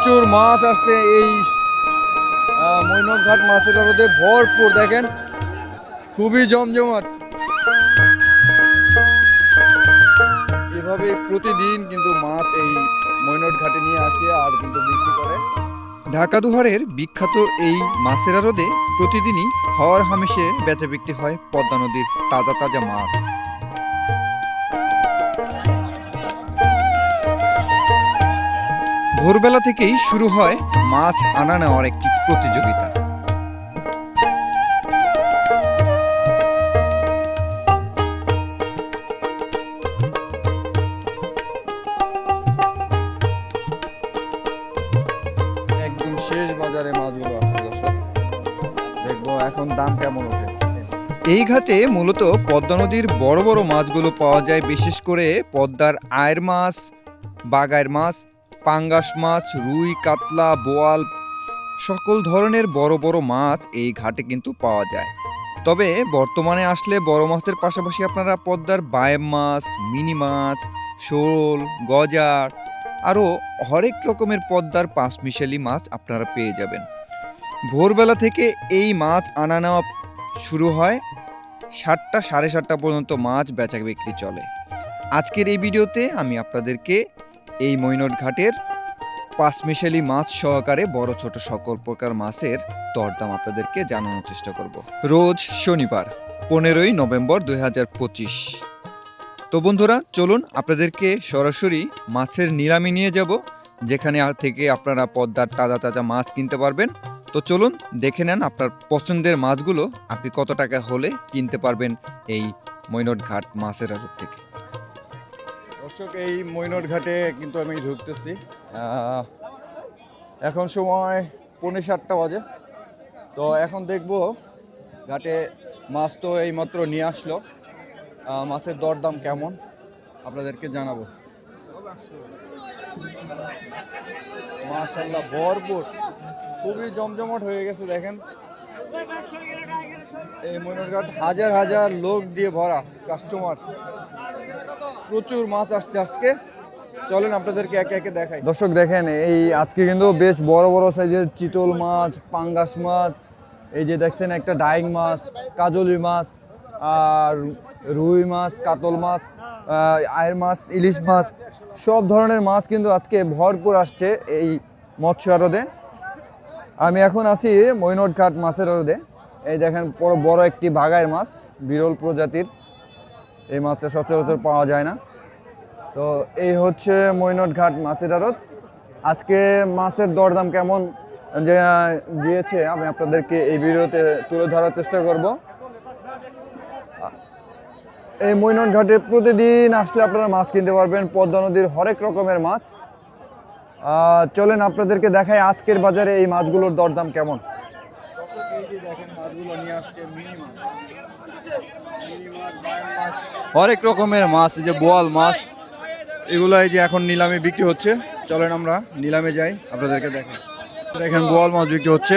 প্রচুর মাছ আসছে এই আহ, মৈনটঘাট মাছের আড়তে ভরপুর দেখেন? খুবই জমজমাট। এভাবে প্রতিদিন কিন্তু মাছ এই মৈনট ঘাটে নিয়ে আসে আর কিন্তু বিক্রি করে। ঢাকা দুহারের বিখ্যাত এই মাছের আড়তে প্রতিদিনই হওয়ার হামেশে বেচা বিক্রি হয় পদ্মা নদীর তাজা তাজা মাছ। ভোরবেলা থেকেই শুরু হয় মাছ আনা নেওয়ার একটি প্রতিযোগিতা। একদম শেষ বাজারে মাছগুলো দেখব এখন দাম কেমন ওঠে। এই ঘাটে মূলত পদ্মা নদীর বড় বড় মাছগুলো পাওয়া যায়, বিশেষ করে পদ্মার আয়ের মাছ, বাগায়ের মাছ পাঙ্গাস মাছ, রুই, কাতলা, বোয়াল, সকল ধরনের বড় বড় মাছ এই ঘাটে কিন্তু পাওয়া যায়। তবে বর্তমানে আসলে বড় মাছের পাশাপাশি আপনারা পদ্মার বায়েম মাছ, মিনি মাছ, শোল গজার আরও হরেক রকমের পদ্মার পাঁচ মিশালি মাছ আপনারা পেয়ে যাবেন। ভোরবেলা থেকে এই মাছ আনা নেওয়া শুরু হয় সাতটা, সাড়ে সাতটা পর্যন্ত মাছ বেচা বিক্রি চলে। আজকের এই ভিডিওতে আমি আপনাদেরকে এই মৈনট ঘাটের পাঁচমিশালি মাছ সহকারে বড় ছোট সকল প্রকার মাছের দরদাম আপনাদেরকে জানানোর চেষ্টা করব। রোজ শনিবার, পনেরোই নভেম্বর দু হাজার পঁচিশ। তো বন্ধুরা, চলুন আপনাদেরকে সরাসরি মাছের নিলামে নিয়ে যাব, যেখানে থেকে আপনারা পদ্মার তাজা তাজা মাছ কিনতে পারবেন। তো চলুন দেখে নেন আপনার পছন্দের মাছগুলো আপনি কত টাকা হলে কিনতে পারবেন এই মৈনট ঘাট মাছের আড়ত থেকে। দর্শক, এই মৈনট ঘাটে কিন্তু আমি ঢুকতেছি। এখন সময় পৌনে সাতটা বাজে। তো এখন দেখব ঘাটে মাছ তো এইমাত্র নিয়ে আসলো। মাছের দরদাম কেমন, আপনাদেরকে জানাব। মাশাল্লাহ ভরপুর। খুবই জমজমাট হয়ে গেছে, দেখেন। এই মনোরঘাট হাজার হাজার লোক দিয়ে ভরা কাস্টমার প্রচুর মাছ আসছে আজকে। চলেন আপনাদেরকে একে একে দেখাই। দর্শক, দেখেন, এই আজকে কিন্তু বেশ বড় বড় সাইজের চিতল মাছ, পাঙ্গাস মাছ, এই যে দেখছেন একটা ডাইং মাছ, কাজলি মাছ, আর রুই মাছ, কাতল মাছ আয়ের মাছ, ইলিশ মাছ, সব ধরনের মাছ কিন্তু আজকে ভরপুর আসছে এই মৎস্য আড়তে। আমি এখন আছি মৈনট ঘাট মাছের আড়তে। এই দেখেন, বড় একটি বাগায়ের মাছ, বিরল প্রজাতির। এই মাছটা সচরাচর পাওয়া যায় না। তো এই হচ্ছে মৈনট ঘাট মাছের আড়ত। আজকে মাছের দরদাম কেমন যে দিয়েছে আমি আপনাদেরকে এই ভিডিওতে তুলে ধরার চেষ্টা করব। এই মৈনট ঘাটে প্রতিদিন আসলে আপনারা মাছ কিনতে পারবেন। পদ্মা নদীর হরেক রকমের মাছ। চলেন আপনাদেরকে দেখাই আজকের বাজারে এই মাছগুলোর দরদাম কেমন। হরেক রকমের মাছ এই যে বোয়াল মাছ এগুলো এই যে এখন নিলামে বিক্রি হচ্ছে চলেন আমরা নিলামে যাই আপনাদেরকে দেখেন দেখেন বোয়াল মাছ বিক্রি হচ্ছে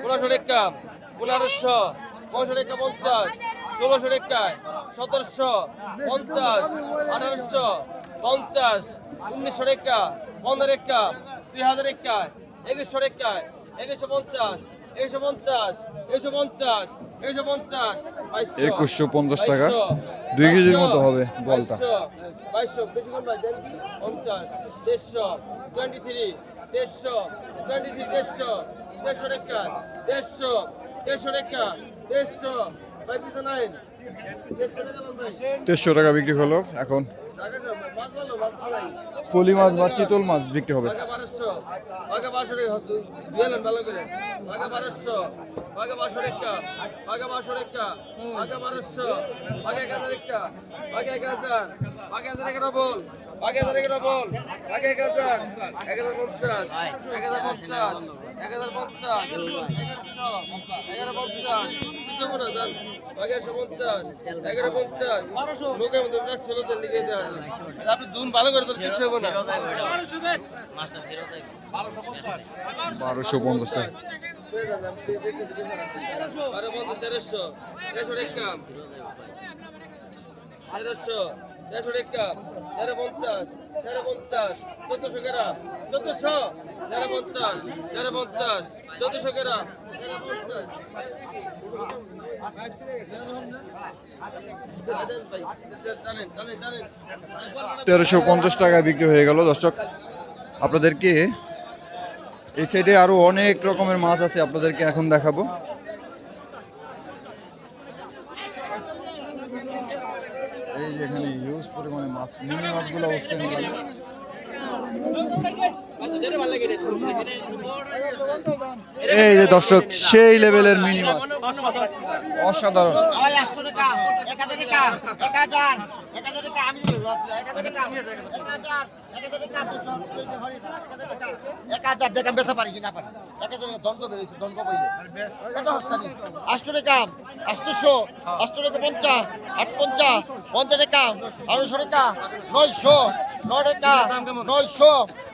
ষোলোশো টাকা সতেরোশো পঞ্চাশ আঠারোশো পঞ্চাশ পনেরো হাজার পঞ্চাশ একুশশো পঞ্চাশ টাকা। দুই কেজির মতো হবে বলটা। বাইশশো বেশি কোন ভাই দেন কি? পঞ্চাশ দেড়শো টোয়েন্টি থ্রি দেড়শো টোয়েন্টি থ্রি দেড়শো দেড়শো টাকা দেড়শো দেড়শো টাকা দেড়শো ভাই পিছনে দেড়শো তেরোশো টাকা বিক্রি হলো এখন। সব মাছ বা চিতল মাছ বিক্রি হবে। এগারো হাজার পঞ্চাশ এগারোশো পঞ্চাশ এগারো পঞ্চাশ করে হবে না বারোশো পঞ্চাশ। টাকা তেরোশো তেরোশো তেরোশো পঞ্চাশ তেরো পঞ্চাশ চোদ্দশো গ্রাম চোদ্দশো তেরো পঞ্চাশ তেরো পঞ্চাশ চোদ্দশো গ্রাম তেরো পঞ্চাশ দেন ভাই, টানেন, টানেন, টানেন। তেরোশো পঞ্চাশ টাকা বিক্রি হয়ে গেল দর্শক আপনাদেরকে এই সাইডে আরও অনেক রকমের মাছ আছে আপনাদেরকে এখন দেখাবো এই যে এখানে হিউজ পরিমাণে মাছ মিনি মাছগুলো অবস্থান এই যে দর্শক সেই লেভেলের মিনিমাম অসাধারণ। পঞ্চাশ নয়শো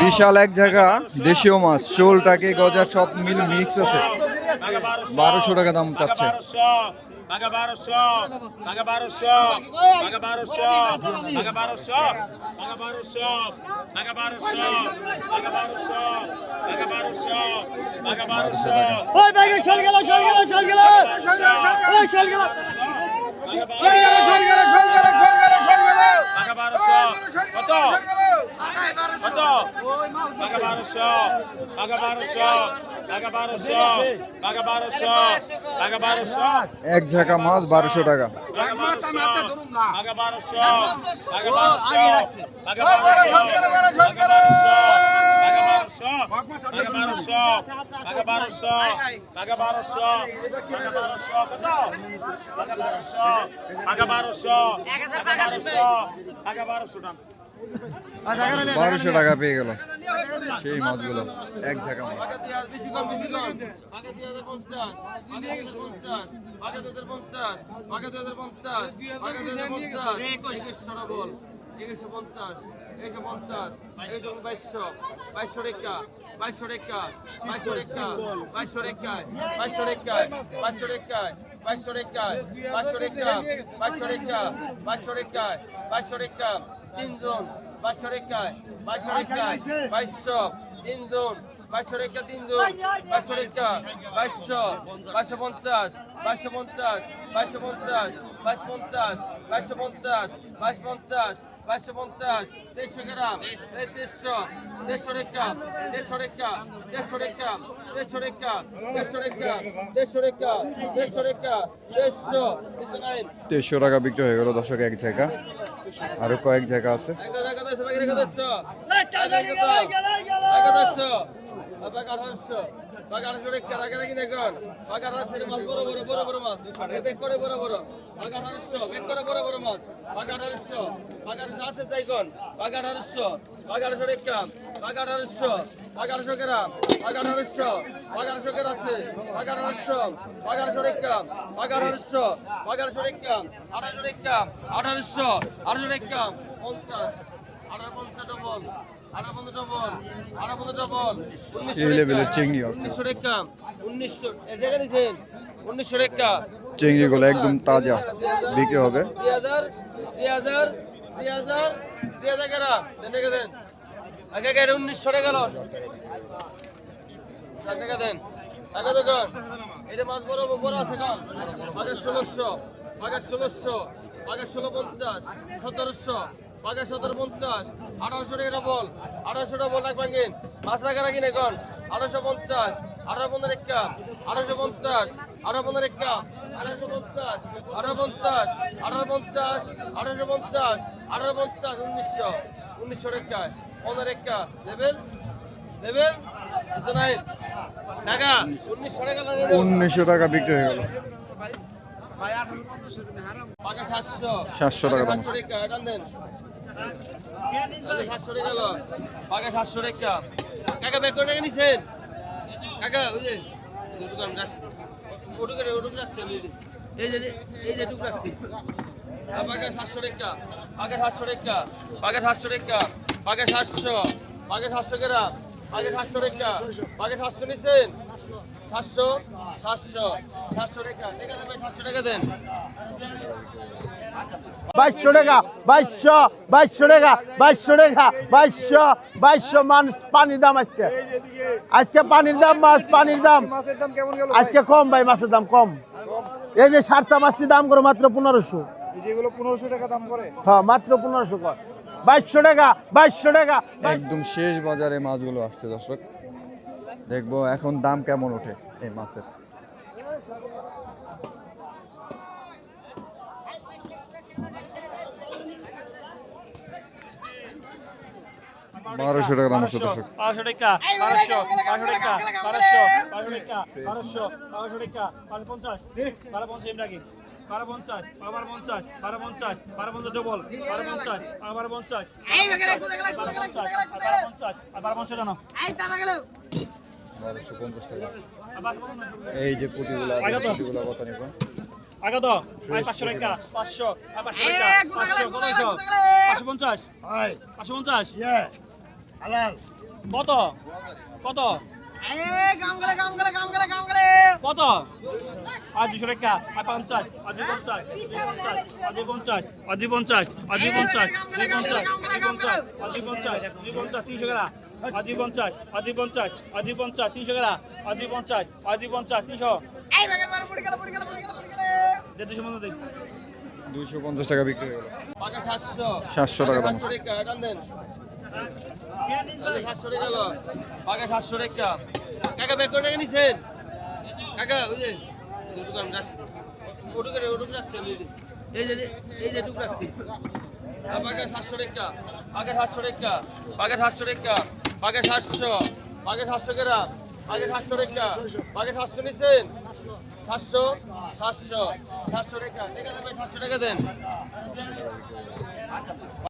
বিশাল এক জায়গা দেশীয় মাছ শোল টাকে গজা সব মিল মিক্স আছে। বারোশো টাকা দাম চাচ্ছে। Paga বারোশো বারোশো বারোশো বারোশো বারোশো বারোশো বারোশো। কত? কত? পাগা বারোশো পাগা বারোশো পাগা বারোশো পাগা বারোশো পাগা বারোশো। এক ঝাঁকা মাছ বারোশো টাকা। পাগা বারোশো বারোশো বারোশো। বারোশো টাকা বারোশো টাকা বারোশো টাকা বারোশো টাকা বারোশো কত? টাকা বারোশো টাকা বারোশো টাকা বারোশো টাকা বারোশো টাকা বারোশো টাকা পেয়ে গেল। সেই মাছগুলো এক ঝাঁকা মাছ পঞ্চাশ একশো পঞ্চাশ একশো বাইশশো বাইশশো রেখা বাইশশো রেখা বাইশশো রেখা বাইশশো রেখায় বাইশশো রেখায় বাইশশো রেখায় বাইশশো রেখায় বাইশশো রেখা বাইশশো রেখা বাইশশো রেখায় বাইশশো রেখা তিনজন বাইশশো রেখায় বাইশশো রেখায় বাইশশো তিনজন বাইশশো রেখা তিনজন বাইশশো রেখা বাইশশো বাইশশো পঞ্চাশ বাইশশো পঞ্চাশ বাইশশো পঞ্চাশ বাইশ পঞ্চাশ বাইশশো পঞ্চাশ বাইশ পঞ্চাশ বাইশশো পঞ্চাশ দেড়শো গ্রাম এই দেড়শো দেড়শো রেখা দেড়শো রেখা দেড়শো রেখা দেড়শো রেখা দেড়শো রেখা দেড়শো রেখা দেড়শো রেখা দেড়শো তেইশশো টাকা বিক্রি হয়ে গেল দর্শক এক জায়গা আরও কয়েক জায়গা আছে বাঘ আঠারোশো বাঘ আঠারোশো রাখা রাখি দেখুন বাঘ আঠারোশো মাছ বড় বড় বড় করে বড় বড় বাঘ আঠারোশো বেক বড় বড় মাছ বাঘ আঠারোশো বাঘ আঠারোশো আছে তাই কোন বাঘ আঠারোশো বাঘ আঠারোশো রেখা বাঘ আঠারোশো বাঘ আঠারোশো গ্রাম বাঘ আঠারোশো বাঘ আঠারোশো গ্রাম আছে বাঘ আঠারোশো বাঘ আঠারোশো রেখা বাঘ আঠারোশো বাঘ আঠারোশো পঞ্চাশ আঠারো পঞ্চাশ ডবল এই লেভেলের চিংড়ি উনিশশো রেখা উনিশশো জায়গা নিছেন উনিশশো রেখা। চিংড়িগুলো একদম তাজা বিক্রি হবে। দুই হাজার দুই হাজার দুই হাজার দুই হাজার গ্রাম দেন। দেন আগে এটা উনিশশো টাকা লস চার টাকা দেন। টাকা এটা মাছ বড় বড় আছে ষোলোশো আগে ষোলোশো আগে ষোলো পঞ্চাশ সতেরোশো। বাঘে সতেরো পঞ্চাশ আঠারোশো টাকা ডবল আঠারোশো ডবল রাখ ভাঙিন মাছ রাখা রাখি এখন আঠারোশো পঞ্চাশ আঠারো পনেরো একটা আঠারোশো পঞ্চাশ আঠারো পনেরো একটা আঠারোশো পঞ্চাশ আঠারো পঞ্চাশ আঠারো পঞ্চাশ আঠারোশো পঞ্চাশ আঠারো পঞ্চাশ উনিশশো উনিশশো টাকা পনেরো একটা লেভেল টাকা উনিশশো টাকা উনিশশো টাকা বিক্রি হয়ে গেল। সাতশো টাকা দাম। কাকা ব্যাগ করে নিছেন কাকা ওই যে দুটো আমি রাখছি ওটুকু ওটুকু রাখছি আমি এই যে এই যে টুকু রাখছি পাকা সাতশো টাকা পাকা সাতশো টাকা পাকা সাতশো টাকা পাকা সাতশো পাকা সাতশো কেরা পাকা সাতশো টাকা পাকা সাতশো নিছেন সাতশো সাতশো সাতশো টাকা। সাতশো টাকা দেন। বাইশশো টাকা বাইশশো বাইশশো টাকা বাইশশো টাকা বাইশশো বাইশশো মানুষ পানির দাম আজকে। আজকে পানির দাম মাছ পানির দাম। মাছের দাম কেমন গেল আজকে কম ভাই মাছের দাম কম। এই যে সাতটা মাছটির দাম করে মাত্র পনেরোশো। যেগুলো পনেরোশো টাকা দাম করে। হ্যাঁ মাত্র পনেরোশো কর। বাইশশো টাকা বাইশশো টাকা। একদম শেষ বাজারে মাছগুলো আসছে দর্শক। দেখব এখন দাম কেমন ওঠে এই মাছের বারোশো টাকা দাম আছে দর্শক বারোশো টাকা বারোশো বারোশো টাকা বারোশো বারোশো টাকা বারোশো বারোশো টাকা বারো পঞ্চাশ বারো পঞ্চাশ এমনি বারো পঞ্চাশ বারো পঞ্চাশ বারো পঞ্চাশ বারো পঞ্চাশ ডবল বারো পঞ্চাশ বারো পঞ্চাশ বারো পঞ্চাশ বারো পঞ্চাশ বারো পঞ্চাশ বারোশো পঞ্চাশ টাকা। এই যে তো। পুঁটিগুলো কত নিবেন আগে পাঁচশো টাকা পাঁচশো পাঁচশো পাঁচশো কত পঞ্চাশ। পাঁচশো পঞ্চাশ? কত? কত? কত? আর দুশো টাকা আর পঞ্চাশ আর দুই পঞ্চাশ দুই পঞ্চাশ আর দুই পঞ্চাশ আর দুই পঞ্চাশ দুই পঞ্চাশ দুই পঞ্চাশ আর দুই পঞ্চাশ দুই পঞ্চাশ তিনশো টাকা। আর দুই পঞ্চাশ আর দুই পঞ্চাশ আর দুই পঞ্চাশ তিনশো। টাকা আর দুই পঞ্চাশ আর দুই পঞ্চাশ তিনশো দুইশো পঞ্চাশ টাকা বিক্রি হয়ে গেল। সাতশো। 700 টাকা দাম। সাতশো টাকা সাতশো টাকা গেল পাকা সাতশো টাকা। কাকা ব্যাগ করে টাকা নিছেন? কাকা ওই যে দুটো রাখছি ওটুকু ওটুকু রাখছি আমি এই যে এই যে টুকু রাখছি। আর সাতশো টাকা পাকা সাতশো টাকা পাকা সাতশো টাকা। পাকা সাতশো পাকা সাতশো কেরা আগে সাতশো রেখা পাকা সাতশো নিচ্ছেন সাতশো সাতশো সাতশো রেখা। টাকা দেবে সাতশো টাকা দেন।